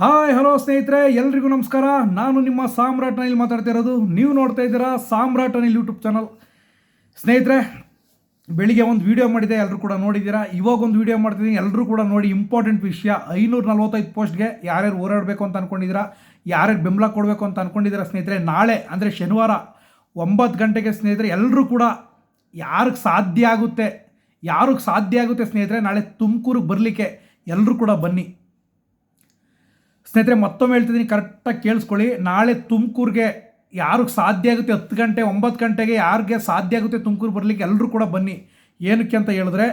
Hi, hello ಸ್ನೇಹಿತರೆ, ಎಲ್ರಿಗೂ ನಮಸ್ಕಾರ. ನಾನು ನಿಮ್ಮ ಸಾಮ್ರಾಟ್ ಅನಿಲ್ ಮಾತಾಡ್ತಾ ಇರೋದು. ನೀವು ನೋಡ್ತಾ ಇದ್ದೀರಾ ಸಾಮ್ರಾಟ್ ಅನಿಲ್ ಯೂಟ್ಯೂಬ್ ಚಾನಲ್. ಸ್ನೇಹಿತರೆ, ಬೆಳಿಗ್ಗೆ ಒಂದು ವಿಡಿಯೋ ಮಾಡಿದೆ ಎಲ್ಲರೂ ಕೂಡ ನೋಡಿದ್ದೀರಾ? ಇವಾಗ ಒಂದು ವಿಡಿಯೋ ಮಾಡ್ತಿದ್ದೀನಿ. ಎಲ್ಲರೂ ಕೂಡ ನೋಡಿ ಇಂಪಾರ್ಟೆಂಟ್ ವಿಷಯ. ಐನೂರ ನಲ್ವತ್ತೈದು ಪೋಸ್ಟ್ಗೆ ಯಾರ್ಯಾರು ಓಡಾಡಬೇಕು ಅಂತ ಅಂದ್ಕೊಂಡಿದ್ದೀರಾ ಯಾರ್ಯಾರು ಬೆಂಬಲ ಕೊಡಬೇಕು ಅಂತ ಅಂದ್ಕೊಂಡಿದ್ದೀರಾ ಸ್ನೇಹಿತರೆ? ನಾಳೆ, ಅಂದರೆ ಶನಿವಾರ ಒಂಬತ್ತು ಗಂಟೆಗೆ ಸ್ನೇಹಿತರೆ ಎಲ್ಲರೂ ಕೂಡ ಯಾರಿಗೆ ಸಾಧ್ಯ ಆಗುತ್ತೆ, ಯಾರಿಗೆ ಸಾಧ್ಯ ಆಗುತ್ತೆ ಸ್ನೇಹಿತರೆ, ನಾಳೆ ತುಮಕೂರಿಗೆ ಬರಲಿಕ್ಕೆ ಎಲ್ಲರೂ ಕೂಡ ಬನ್ನಿ. ಸ್ನೇಹಿತರೆ, ಮತ್ತೊಮ್ಮೆ ಹೇಳ್ತಿದ್ದೀನಿ ಕರೆಕ್ಟಾಗಿ ಕೇಳಿಸ್ಕೊಳ್ಳಿ. ನಾಳೆ ತುಮಕೂರಿಗೆ ಯಾರಿಗೆ ಸಾಧ್ಯ ಆಗುತ್ತೆ ಹತ್ತು ಗಂಟೆ, ಒಂಬತ್ತು ಗಂಟೆಗೆ ಯಾರಿಗೆ ಸಾಧ್ಯ ಆಗುತ್ತೆ ತುಮಕೂರು ಬರಲಿಕ್ಕೆ ಎಲ್ಲರೂ ಕೂಡ ಬನ್ನಿ. ಏನಕ್ಕೆ ಅಂತ ಹೇಳಿದ್ರೆ,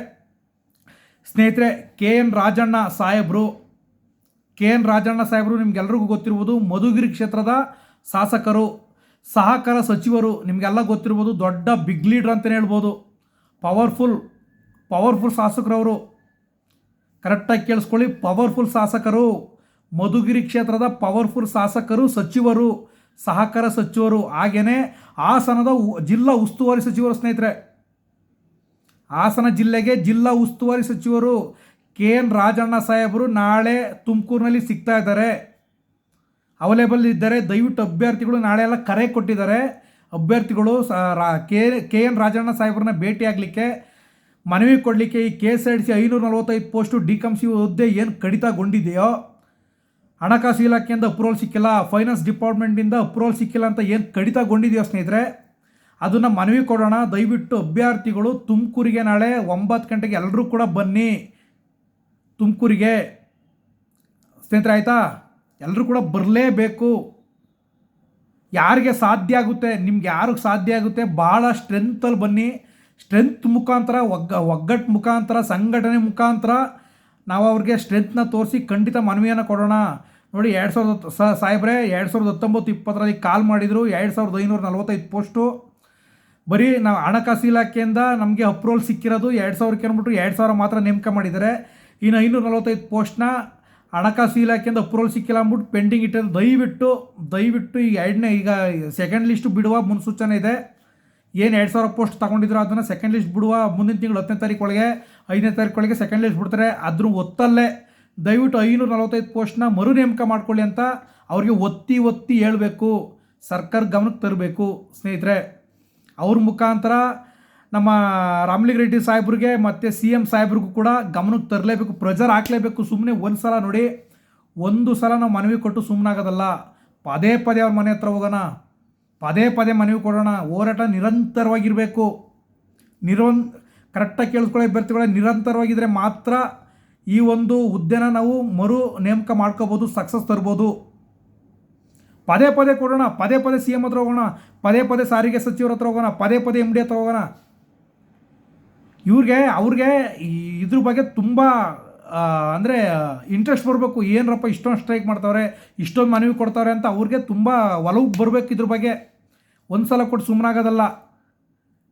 ಸ್ನೇಹಿತರೆ, ಕೆ ಎನ್ ರಾಜಣ್ಣ ಸಾಹೇಬರು, ಕೆ ಎನ್ ರಾಜಣ್ಣ ಸಾಹೇಬರು ನಿಮ್ಗೆಲ್ರಿಗೂ ಗೊತ್ತಿರ್ಬೋದು, ಮಧುಗಿರಿ ಕ್ಷೇತ್ರದ ಶಾಸಕರು, ಸಹಕಾರ ಸಚಿವರು ನಿಮಗೆಲ್ಲ ಗೊತ್ತಿರ್ಬೋದು, ದೊಡ್ಡ ಬಿಗ್ ಲೀಡ್ರ್ ಅಂತಲೇ ಹೇಳ್ಬೋದು. ಪವರ್ಫುಲ್ ಪವರ್ಫುಲ್ ಶಾಸಕರವರು. ಕರೆಕ್ಟಾಗಿ ಕೇಳಿಸ್ಕೊಳ್ಳಿ ಪವರ್ಫುಲ್ ಶಾಸಕರು. ಮಧುಗಿರಿ ಕ್ಷೇತ್ರದ ಪವರ್ಫುಲ್ ಶಾಸಕರು, ಸಚಿವರು, ಸಹಕಾರ ಸಚಿವರು ಹಾಗೆಯೇ ಹಾಸನದ ಜಿಲ್ಲಾ ಉಸ್ತುವಾರಿ ಸಚಿವರು ಸ್ನೇಹಿತರೆ. ಹಾಸನ ಜಿಲ್ಲೆಗೆ ಜಿಲ್ಲಾ ಉಸ್ತುವಾರಿ ಸಚಿವರು ಕೆ ಎನ್ ರಾಜಣ್ಣ ಸಾಹೇಬರು ನಾಳೆ ತುಮಕೂರಿನಲ್ಲಿ ಸಿಗ್ತಾ ಇದ್ದಾರೆ. ಅವೈಲೇಬಲ್ ಇದ್ದಾರೆ ದಯವಿಟ್ಟು ಅಭ್ಯರ್ಥಿಗಳು ನಾಳೆ ಎಲ್ಲ ಕರೆ ಕೊಟ್ಟಿದ್ದಾರೆ. ಅಭ್ಯರ್ಥಿಗಳು ಕೆ ಕೆ ಎನ್ ರಾಜಣ್ಣ ಸಾಹೇಬ್ರನ್ನ ಭೇಟಿಯಾಗಲಿಕ್ಕೆ ಮನವಿ ಕೊಡಲಿಕ್ಕೆ ಈ K S R T C ಐನೂರ ನಲ್ವತ್ತೈದು ಪೋಸ್ಟು ಡಿ ಕಮ್ ಸಿ ಹುದ್ದೆ ಏನು ಕಡಿತಗೊಂಡಿದೆಯೋ? ಹಣಕಾಸು ಇಲಾಖೆಯಿಂದ ಅಪ್ರೂವಲ್ ಸಿಕ್ಕಿಲ್ಲ ಫೈನಾನ್ಸ್ ಡಿಪಾರ್ಟ್ಮೆಂಟಿಂದ ಅಪ್ರೂವಲ್ ಸಿಕ್ಕಿಲ್ಲ ಅಂತ ಏನು ಕಡಿತಗೊಂಡಿದೆಯೋ ಸ್ನೇಹಿತರೆ, ಅದನ್ನು ಮನವಿ ಕೊಡೋಣ. ದಯವಿಟ್ಟು ಅಭ್ಯರ್ಥಿಗಳು ತುಮಕೂರಿಗೆ ನಾಳೆ ಒಂಬತ್ತು ಗಂಟೆಗೆ ಎಲ್ಲರೂ ಕೂಡ ಬನ್ನಿ. ತುಮಕೂರಿಗೆ. ಸ್ನೇಹಿತರೆ, ಆಯಿತಾ? ಎಲ್ಲರೂ ಕೂಡ ಬರಲೇಬೇಕು. ಯಾರಿಗೆ ಸಾಧ್ಯ ಆಗುತ್ತೆ, ನಿಮ್ಗೆ ಯಾರಿಗೆ ಸಾಧ್ಯ ಆಗುತ್ತೆ, ಭಾಳ ಸ್ಟ್ರೆಂತಲ್ಲಿ ಬನ್ನಿ. ಸ್ಟ್ರೆಂತ್ ಮುಖಾಂತರ, ಒಗ್ಗ ಒಗ್ಗಟ್ಟು ಮುಖಾಂತರ, ಸಂಘಟನೆ ಮುಖಾಂತರ ನಾವು ಅವ್ರಿಗೆ ಸ್ಟ್ರೆಂತ್ನ ತೋರಿಸಿ ಖಂಡಿತ ಮನವಿಯನ್ನು ಕೊಡೋಣ. ನೋಡಿ ಎರಡು ಸಾವಿರದ ಹತ್ತು ಸಾಹೇಬ್ರೆ, ಎರಡು ಸಾವಿರದ ಹತ್ತೊಂಬತ್ತು ಇಪ್ಪತ್ತರಲ್ಲಿ ಕಾಲ್ ಮಾಡಿದರು. ಎರಡು ಸಾವಿರದ ಐನೂರ ನಲ್ವತ್ತೈದು ಪೋಸ್ಟು. ಬರೀ ನಾವು ಹಣಕಾಸು ಇಲಾಖೆಯಿಂದ ನಮಗೆ ಅಪ್ರೂವಲ್ ಸಿಕ್ಕಿರೋದು ಎರಡು ಸಾವಿರಕ್ಕೆ ಅಂದ್ಬಿಟ್ಟು ಎರಡು ಸಾವಿರ ಮಾತ್ರ ನೇಮಕ ಮಾಡಿದ್ದಾರೆ. ಇನ್ನು ಐನೂರ ನಲ್ವತ್ತೈದು ಪೋಸ್ಟ್ನ ಹಣಕಾಸು ಇಲಾಖೆಯಿಂದ ಅಪ್ರೂವಲ್ ಸಿಕ್ಕಿಲ್ಲ ಅಂದ್ಬಿಟ್ಟು ಪೆಂಡಿಂಗ್ ಇಟ್ಟಿರೋದು. ದಯವಿಟ್ಟು ದಯವಿಟ್ಟು ಈಗ ಎರಡನೇ, ಈಗ ಸೆಕೆಂಡ್ ಲಿಸ್ಟ್ ಬಿಡುವ ಮುನ್ಸೂಚನೆ ಇದೆ. ಏನು ಎರಡು ಸಾವಿರ ಪೋಸ್ಟ್ ತಗೊಂಡಿದ್ರು ಅದನ್ನು ಸೆಕೆಂಡ್ ಲಿಸ್ಟ್ ಬಿಡುವ ಮುಂದಿನ ತಿಂಗಳು ಹತ್ತನೇ ತಾರೀಕು ಒಳಗೆ, ಐದನೇ ತಾರೀಕು ಒಳಗೆ ಸೆಕೆಂಡ್ ಲಿಸ್ಟ್ ಬಿಡ್ತಾರೆ. ಅದ್ರ ಒತ್ತಲ್ಲೇ ದಯವಿಟ್ಟು ಐನೂರ ನಲವತ್ತೈದು ಪೋಸ್ಟ್ನ ಮರು ನೇಮಕ ಮಾಡ್ಕೊಳ್ಳಿ ಅಂತ ಅವ್ರಿಗೆ ಒತ್ತಿ ಒತ್ತಿ ಹೇಳಬೇಕು. ಸರ್ಕಾರ ಗಮನಕ್ಕೆ ತರಬೇಕು. ಸ್ನೇಹಿತರೆ, ಅವ್ರ ಮುಖಾಂತರ ನಮ್ಮ ರಾಮಲಿಂಗ ರೆಡ್ಡಿ ಸಾಹೇಬ್ರಿಗೆ ಮತ್ತು ಸಿ ಎಂ ಸಾಹೇಬ್ರಿಗೂ ಕೂಡ ಗಮನಕ್ಕೆ ತರಲೇಬೇಕು. ಪ್ರೆಜರ್ ಹಾಕಲೇಬೇಕು. ಸುಮ್ಮನೆ ಒಂದು ಸಲ ನೋಡಿ. ಒಂದು ಸಲ ನಾವು ಮನವಿ ಕೊಟ್ಟು ಸುಮ್ಮನಾಗೋದಲ್ಲ ಪದೇ ಪದೇ ಅವ್ರ ಮನೆ ಹತ್ರ ಹೋಗೋಣ. ಪದೇ ಪದೇ ಮನವಿ ಕೊಡೋಣ. ಹೋರಾಟ ನಿರಂತರವಾಗಿರಬೇಕು. ನಿರ್ವನ್ ಕರೆಕ್ಟಾಗಿ ಕೇಳಿಸ್ಕೊಳ್ಳೋ ಅಭ್ಯರ್ಥಿಗಳ ನಿರಂತರವಾಗಿದ್ದರೆ ಮಾತ್ರ ಈ ಒಂದು ಹುದ್ದೆನ ನಾವು ಮರು ನೇಮಕ ಮಾಡ್ಕೋಬೋದು ಸಕ್ಸಸ್ ತರ್ಬೋದು. ಪದೇ ಪದೇ ಕೊಡೋಣ, ಪದೇ ಪದೇ ಸಿ ಎಂ ಹತ್ರ ಹೋಗೋಣ, ಪದೇ ಪದೇ ಸಾರಿಗೆ ಸಚಿವರ ಹತ್ರ ಹೋಗೋಣ, ಪದೇ ಪದೇ ಎಂ ಡಿ ಹತ್ರ ಹೋಗೋಣ. ಇವ್ರಿಗೆ, ಅವ್ರಿಗೆ ಇದ್ರ ಬಗ್ಗೆ ತುಂಬ ಅಂದರೆ ಇಂಟ್ರೆಸ್ಟ್ ಬರಬೇಕು. ಏನರಪ್ಪ ಇಷ್ಟೊಂದು ಸ್ಟ್ರೈಕ್ ಮಾಡ್ತಾವ್ರೆ, ಇಷ್ಟೊಂದು ಮನವಿ ಕೊಡ್ತಾವ್ರೆ ಅಂತ ಅವ್ರಿಗೆ ತುಂಬ ಒಲವು ಬರಬೇಕು ಇದ್ರ ಬಗ್ಗೆ. ಒಂದು ಸಲ ಕೊಟ್ಟು ಸುಮ್ಮನಾಗೋದಲ್ಲ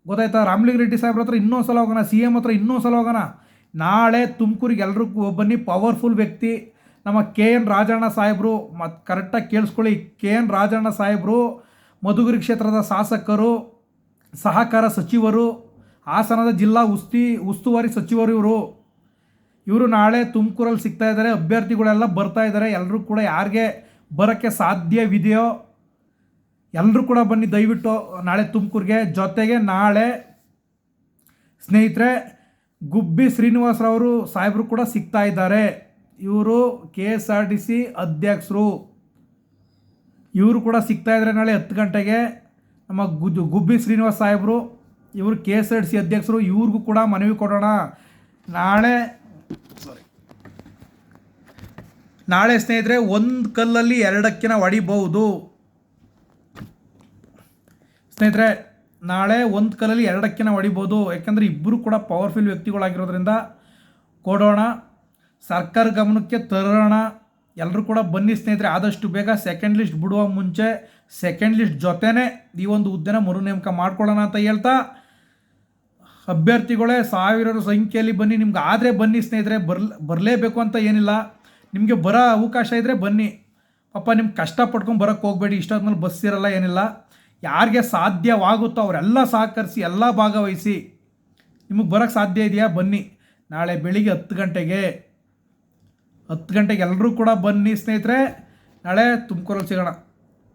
ಗೊತ್ತಾಯ್ತಾ? ರಾಮ್ಲಿಂಗ್ ರೆಡ್ಡಿ ಸಾಹೇಬ್ರ ಹತ್ರ ಇನ್ನೊಂದು ಸಲ ಹೋಗೋಣ ಸಿ ಎಂ ಹತ್ರ ಇನ್ನೊಂದು ಸಲ ಹೋಗೋಣ. ನಾಳೆ ತುಮಕೂರಿಗೆ ಎಲ್ರಿಗೂ ಬನ್ನಿ. ಪವರ್ಫುಲ್ ವ್ಯಕ್ತಿ. ನಮ್ಮ ಕೆ ಎನ್ ರಾಜಣ್ಣ ಸಾಹೇಬರು ಮತ್ತು ಕರೆಕ್ಟಾಗಿ ಕೇಳಿಸ್ಕೊಳ್ಳಿ. ಕೆ ಎನ್ ರಾಜಣ್ಣ ಸಾಹೇಬರು, ಮಧುಗಿರಿ ಕ್ಷೇತ್ರದ ಶಾಸಕರು, ಸಹಕಾರ ಸಚಿವರು, ಹಾಸನದ ಜಿಲ್ಲಾ ಉಸ್ತಿ, ಉಸ್ತುವಾರಿ ಸಚಿವರು ಇವರು. ಇವರು ನಾಳೆ ತುಮಕೂರಲ್ಲಿ ಸಿಗ್ತಾ ಇದ್ದಾರೆ. ಅಭ್ಯರ್ಥಿಗಳೆಲ್ಲ ಬರ್ತಾ ಇದ್ದಾರೆ. ಎಲ್ಲರೂ ಕೂಡ ಯಾರಿಗೆ ಬರೋಕ್ಕೆ ಸಾಧ್ಯವಿದೆಯೋ ಎಲ್ಲರೂ ಕೂಡ ಬನ್ನಿ. ದಯವಿಟ್ಟು ನಾಳೆ ತುಮಕೂರಿಗೆ. ಜೊತೆಗೆ ನಾಳೆ ಸ್ನೇಹಿತರೆ ಗುಬ್ಬಿ ಶ್ರೀನಿವಾಸರವರು ಸಾಹೇಬರು ಕೂಡ ಸಿಗ್ತಾ ಇದ್ದಾರೆ. ಇವರು K S R T C ಅಧ್ಯಕ್ಷರು. ಇವರು ಕೂಡ ಸಿಗ್ತಾ ಇದ್ದಾರೆ ನಾಳೆ ಹತ್ತು ಗಂಟೆಗೆ. ನಮ್ಮ ಗುಜ್ ಗುಬ್ಬಿ ಶ್ರೀನಿವಾಸ್ ಸಾಹೇಬರು, ಇವರು K S R T C ಅಧ್ಯಕ್ಷರು, ಇವ್ರಿಗೂ ಕೂಡ ಮನವಿ ಕೊಡೋಣ. ನಾಳೆ ಸಾರಿ ನಾಳೆ ಸ್ನೇಹಿತರೆ, ಒಂದು ಕಲ್ಲಲ್ಲಿ ಎರಡಕ್ಕಿನ ಹೊಡಿಬಹುದು. ಸ್ನೇಹಿತರೆ ನಾಳೆ ಒಂದು ಕಲಲ್ಲಿ ಎರಡಕ್ಕಿನ ಹೊಡಿಬೋದು. ಯಾಕೆಂದರೆ ಇಬ್ಬರು ಕೂಡ ಪವರ್ಫುಲ್ ವ್ಯಕ್ತಿಗಳಾಗಿರೋದ್ರಿಂದ ಕೊಡೋಣ, ಸರ್ಕಾರ ಗಮನಕ್ಕೆ ತರೋಣ. ಎಲ್ಲರೂ ಕೂಡ ಬನ್ನಿ ಸ್ನೇಹಿತರೆ, ಆದಷ್ಟು ಬೇಗ ಸೆಕೆಂಡ್ ಲಿಸ್ಟ್ ಬಿಡುವ ಮುಂಚೆ ಸೆಕೆಂಡ್ ಲಿಸ್ಟ್ ಜೊತೆನೇ ಈ ಒಂದು ಹುದ್ದೆನ ಮರು ನೇಮಕ ಮಾಡ್ಕೊಳ್ಳೋಣ ಅಂತ ಹೇಳ್ತಾ ಅಭ್ಯರ್ಥಿಗಳೇ, ಸಾವಿರಾರು ಸಂಖ್ಯೆಯಲ್ಲಿ ಬನ್ನಿ. ನಿಮ್ಗೆ ಆದರೆ ಬನ್ನಿ ಸ್ನೇಹಿತರೆ, ಬರ್ಲ, ಬರಲೇಬೇಕು ಅಂತ ಏನಿಲ್ಲ. ನಿಮಗೆ ಬರೋ ಅವಕಾಶ ಇದ್ದರೆ ಬನ್ನಿ. ಪಾಪ ನಿಮ್ಗೆ ಕಷ್ಟ ಪಡ್ಕೊಂಡು ಬರೋಕ್ಕೆ ಹೋಗಬೇಡಿ. ಇಷ್ಟೊತ್ತಿನಲ್ಲಿ ಬಸ್ ಇರಲ್ಲ, ಏನಿಲ್ಲ. ಯಾರಿಗೆ ಸಾಧ್ಯವಾಗುತ್ತೋ ಅವರೆಲ್ಲ ಸಹಕರಿಸಿ, ಎಲ್ಲ ಭಾಗವಹಿಸಿ. ನಿಮಗೆ ಬರೋಕ್ಕೆ ಸಾಧ್ಯ ಇದೆಯಾ? ಬನ್ನಿ. ನಾಳೆ ಬೆಳಿಗ್ಗೆ ಹತ್ತು ಗಂಟೆಗೆ. ಹತ್ತು ಗಂಟೆಗೆ ಎಲ್ಲರೂ ಕೂಡ ಬನ್ನಿ ಸ್ನೇಹಿತರೆ. ನಾಳೆ ತುಮಕೂರಲ್ಲಿ ಸಿಗೋಣ.